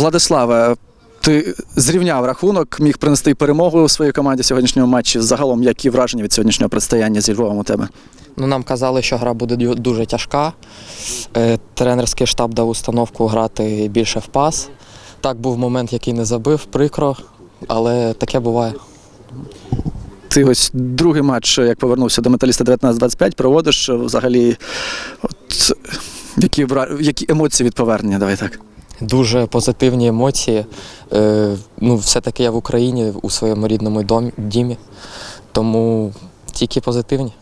Владиславе, ти зрівняв рахунок, міг принести перемогу своїй команді в сьогоднішньому матчі. Загалом, які враження від сьогоднішнього предстояння зі Львовом у тебе? Ну, нам казали, що гра буде дуже тяжка. Е, Тренерський штаб дав установку грати більше в пас. Так був момент, який не забив, прикро, але таке буває. Ти ось другий матч, як повернувся до металіста 19-25, проводиш взагалі. От, які, які емоції від повернення? Давай так. Дуже позитивні емоції. Е, ну, все-таки я в Україні у своєму рідному домі, дімі, тому тільки позитивні.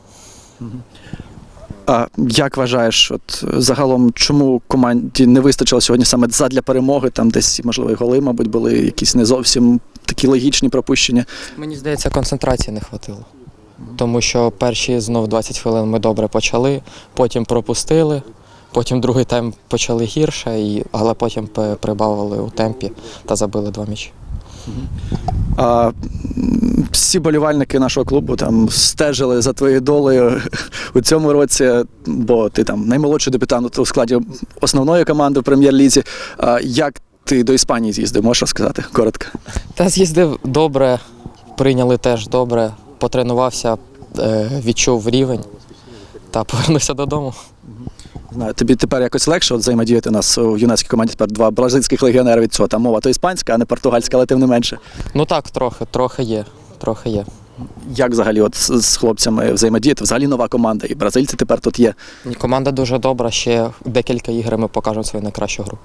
А як вважаєш, от загалом, чому команді не вистачило сьогодні саме задля перемоги? Там десь, можливо, і голи, мабуть, були якісь не зовсім такі логічні пропущення. Мені здається, концентрації не хватило. Тому що перші знов 20 хвилин ми добре почали, потім пропустили, потім другий тайм почали гірше, і, але потім прибавили у темпі та забили два м'ячі. А всі болівальники нашого клубу там стежили за твоєю долею у цьому році, бо ти там наймолодший дебютант у складі основної команди в прем'єр-лізі. Як ти до Іспанії з'їздив? Можеш розказати коротко? Та з'їздив добре, прийняли теж добре, потренувався, е, відчув рівень та повернувся додому. Знаю, тобі тепер якось легше от взаємодіяти у нас у юнацькій команді тепер два бразильських легіонери від цього. Там мова то іспанська, а не португальська, але тим не менше. Ну так, трохи, трохи є. Трохи є. Як взагалі от з, з хлопцями взаємодіяти? Взагалі нова команда, і бразильці тепер тут є. Команда дуже добра, ще декілька ігор ми покажемо свою найкращу гру.